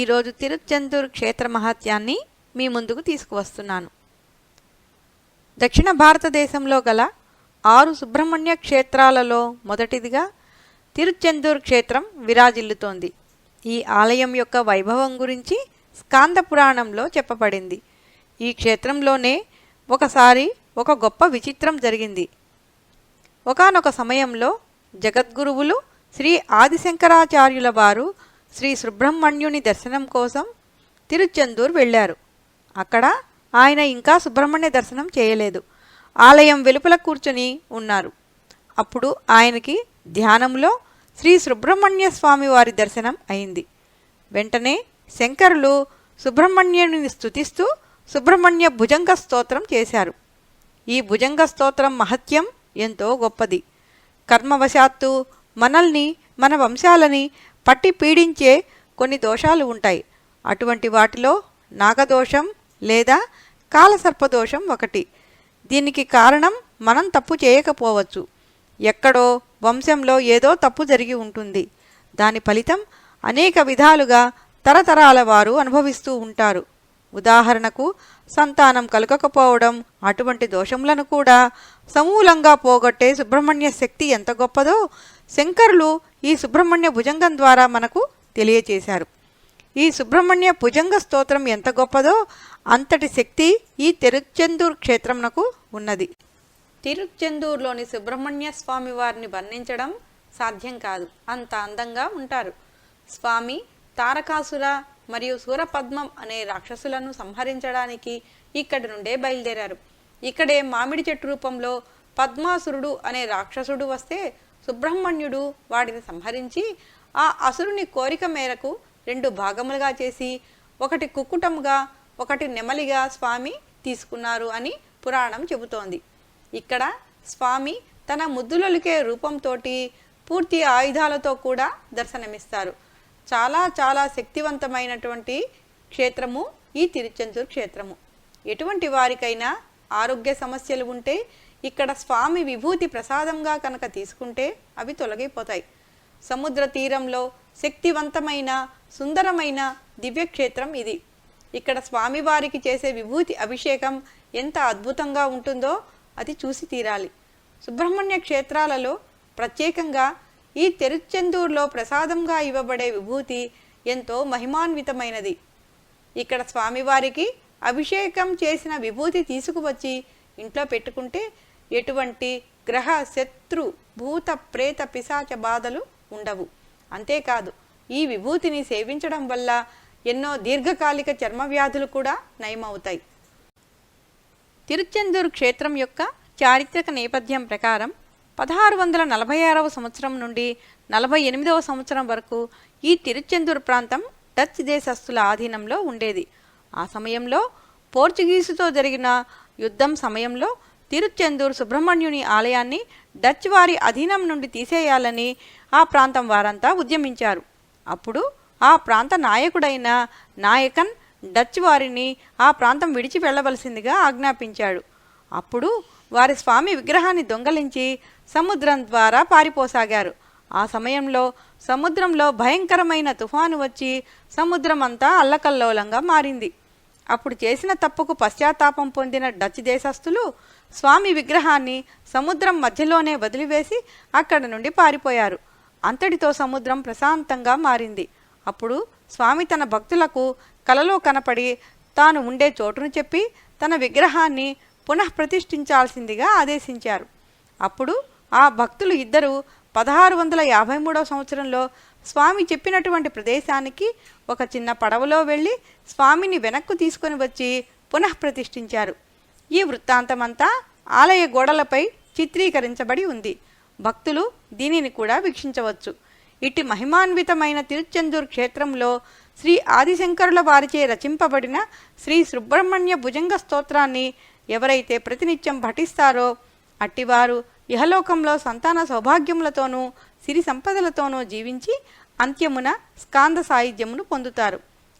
ఈరోజు తిరుచెందూర్ క్షేత్ర మహత్యాన్ని మీ ముందుకు తీసుకువస్తున్నాను. దక్షిణ భారతదేశంలో గల ఆరు సుబ్రహ్మణ్య క్షేత్రాలలో మొదటిదిగా తిరుచెందూర్ క్షేత్రం విరాజిల్లుతోంది. ఈ ఆలయం యొక్క వైభవం గురించి స్కాంద పురాణంలో చెప్పబడింది. ఈ క్షేత్రంలోనే ఒకసారి ఒక గొప్ప విచిత్రం జరిగింది. ఒకానొక సమయంలో జగద్గురువులు శ్రీ ఆదిశంకరాచార్యుల వారు శ్రీ సుబ్రహ్మణ్యుని దర్శనం కోసం తిరుచెందూర్ వెళ్ళారు. అక్కడ ఆయన ఇంకా సుబ్రహ్మణ్య దర్శనం చేయలేదు. ఆలయం వెలుపల కూర్చుని ఉన్నారు. అప్పుడు ఆయనకి ధ్యానంలో శ్రీ సుబ్రహ్మణ్య స్వామి వారి దర్శనం అయింది. వెంటనే శంకరులు సుబ్రహ్మణ్యుని స్థుతిస్తూ సుబ్రహ్మణ్య భుజంగ స్తోత్రం చేశారు. ఈ భుజంగ స్తోత్రం మహత్యం ఎంతో గొప్పది. కర్మవశాత్తు మనల్ని మన వంశాలని పట్టి పీడించే కొన్ని దోషాలు ఉంటాయి. అటువంటి వాటిలో నాగదోషం లేదా కాలసర్పదోషం ఒకటి. దీనికి కారణం మనం తప్పు చేయకపోవచ్చు. ఎక్కడో వంశంలో ఏదో తప్పు జరిగి ఉంటుంది. దాని ఫలితం అనేక విధాలుగా తరతరాల వారు అనుభవిస్తూ ఉంటారు. ఉదాహరణకు సంతానం కలగకపోవడం అటువంటి దోషములను కూడా సమూలంగా పోగొట్టే సుబ్రహ్మణ్య శక్తి ఎంత గొప్పదో శంకరులు ఈ సుబ్రహ్మణ్య భుజంగం ద్వారా మనకు తెలియచేశారు. ఈ సుబ్రహ్మణ్య భుజంగ స్తోత్రం ఎంత గొప్పదో అంతటి శక్తి ఈ తిరుచెందూర్ క్షేత్రంనకు ఉన్నది. తిరుచెందూరులోని సుబ్రహ్మణ్య స్వామి వారిని వర్ణించడం సాధ్యం కాదు. అంత అందంగా ఉంటారు. స్వామి తారకాసుర మరియు సూరపద్మం అనే రాక్షసులను సంహరించడానికి ఇక్కడి నుండే బయలుదేరారు. ఇక్కడే మామిడి చెట్టు రూపంలో పద్మాసురుడు అనే రాక్షసుడు వస్తే సుబ్రహ్మణ్యుడు వాడిని సంహరించి ఆ అసురుని కోరిక మేరకు రెండు భాగములుగా చేసి ఒకటి కుక్కుటముగా ఒకటి నెమలిగా స్వామి తీసుకున్నారు అని పురాణం చెబుతోంది. ఇక్కడ స్వామి తన ముద్దులొలికే రూపంతోటి పూర్తి ఆయుధాలతో కూడా దర్శనమిస్తారు. చాలా చాలా శక్తివంతమైనటువంటి క్షేత్రము ఈ తిరుచెంతూరు క్షేత్రము. ఎటువంటి వారికైనా ఆరోగ్య సమస్యలు ఉంటే ఇక్కడ స్వామి విభూతి ప్రసాదంగా కనుక తీసుకుంటే అవి తొలగిపోతాయి. సముద్ర తీరంలో శక్తివంతమైన సుందరమైన దివ్యక్షేత్రం ఇది. ఇక్కడ స్వామివారికి చేసే విభూతి అభిషేకం ఎంత అద్భుతంగా ఉంటుందో అది చూసి తీరాలి. సుబ్రహ్మణ్య క్షేత్రాలలో ప్రత్యేకంగా ఈ తెరుచెందూరులో ప్రసాదంగా ఇవ్వబడే విభూతి ఎంతో మహిమాన్వితమైనది. ఇక్కడ స్వామివారికి అభిషేకం చేసిన విభూతి తీసుకువచ్చి ఇంట్లో పెట్టుకుంటే ఎటువంటి గ్రహ శత్రు భూత ప్రేత పిశాచ బాధలు ఉండవు. అంతేకాదు ఈ విభూతిని సేవించడం వల్ల ఎన్నో దీర్ఘకాలిక చర్మ వ్యాధులు కూడా నయమవుతాయి. తిరుచెందూరు క్షేత్రం యొక్క చారిత్రక నేపథ్యం ప్రకారం పదహారు వందల నలభై ఆరవ సంవత్సరం నుండి నలభై ఎనిమిదవ సంవత్సరం వరకు ఈ తిరుచెందూరు ప్రాంతం డచ్ దేశస్థుల ఆధీనంలో ఉండేది. ఆ సమయంలో పోర్చుగీసుతో జరిగిన యుద్ధం సమయంలో తిరుచెందూరు సుబ్రహ్మణ్యుని ఆలయాన్ని డచ్ వారి అధీనం నుండి తీసేయాలని ఆ ప్రాంతం వారంతా ఉద్యమించారు. అప్పుడు ఆ ప్రాంత నాయకుడైన నాయకన్ డచ్ వారిని ఆ ప్రాంతం విడిచి వెళ్ళవలసిందిగా ఆజ్ఞాపించాడు. అప్పుడు వారి స్వామి విగ్రహాన్ని దొంగలించి సముద్రం ద్వారా పారిపోసాగారు. ఆ సమయంలో సముద్రంలో భయంకరమైన తుఫాను వచ్చి సముద్రం అంతా అల్లకల్లోలంగా మారింది. అప్పుడు చేసిన తప్పుకు పశ్చాత్తాపం పొందిన డచ్ దేశస్థులు స్వామి విగ్రహాన్ని సముద్రం మధ్యలోనే వదిలివేసి అక్కడ నుండి పారిపోయారు. అంతటితో సముద్రం ప్రశాంతంగా మారింది. అప్పుడు స్వామి తన భక్తులకు కలలో కనపడి తాను ఉండే చోటును చెప్పి తన విగ్రహాన్ని పునఃప్రతిష్ఠించాల్సిందిగా ఆదేశించారు. అప్పుడు ఆ భక్తులు ఇద్దరు పదహారు వందల యాభై మూడవ సంవత్సరంలో స్వామి చెప్పినటువంటి ప్రదేశానికి ఒక చిన్న పడవలో వెళ్ళి స్వామిని వెనక్కు తీసుకొని వచ్చి పునఃప్రతిష్ఠించారు ఈ వృత్తాంతమంతా ఆలయ గోడలపై చిత్రీకరించబడి ఉంది. భక్తులు దీనిని కూడా వీక్షించవచ్చు. ఇటు మహిమాన్వితమైన తిరుచెందూర్ క్షేత్రంలో శ్రీ ఆదిశంకరుల వారిచే రచింపబడిన శ్రీ సుబ్రహ్మణ్య భుజంగ స్తోత్రాన్ని ఎవరైతే ప్రతినిత్యం పఠిస్తారో అట్టివారు ఇహలోకంలో సంతాన సౌభాగ్యములతోనూ సిరి సంపదలతోనూ జీవించి అంత్యమున స్కాంద సాయుధ్యమును పొందుతారు.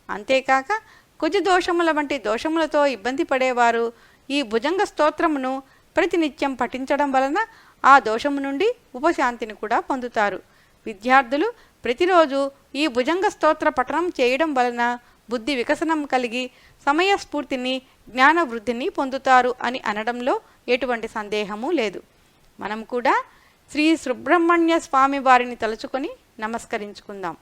అంతేకాక కుజ దోషముల వంటి దోషములతో ఇబ్బంది పడేవారు ఈ భుజంగ స్తోత్రమును ప్రతినిత్యం పఠించడం వలన ఆ దోషము నుండి ఉపశాంతిని కూడా పొందుతారు. విద్యార్థులు ప్రతిరోజు ఈ భుజంగ స్తోత్ర పఠనం చేయడం వలన బుద్ధి వికసనం కలిగి సమయస్ఫూర్తిని జ్ఞాన వృద్ధిని పొందుతారు అని అనడంలో ఎటువంటి సందేహము లేదు. మనం కూడా శ్రీ సుబ్రహ్మణ్య స్వామి వారిని తలుచుకొని నమస్కరించుకుందాం.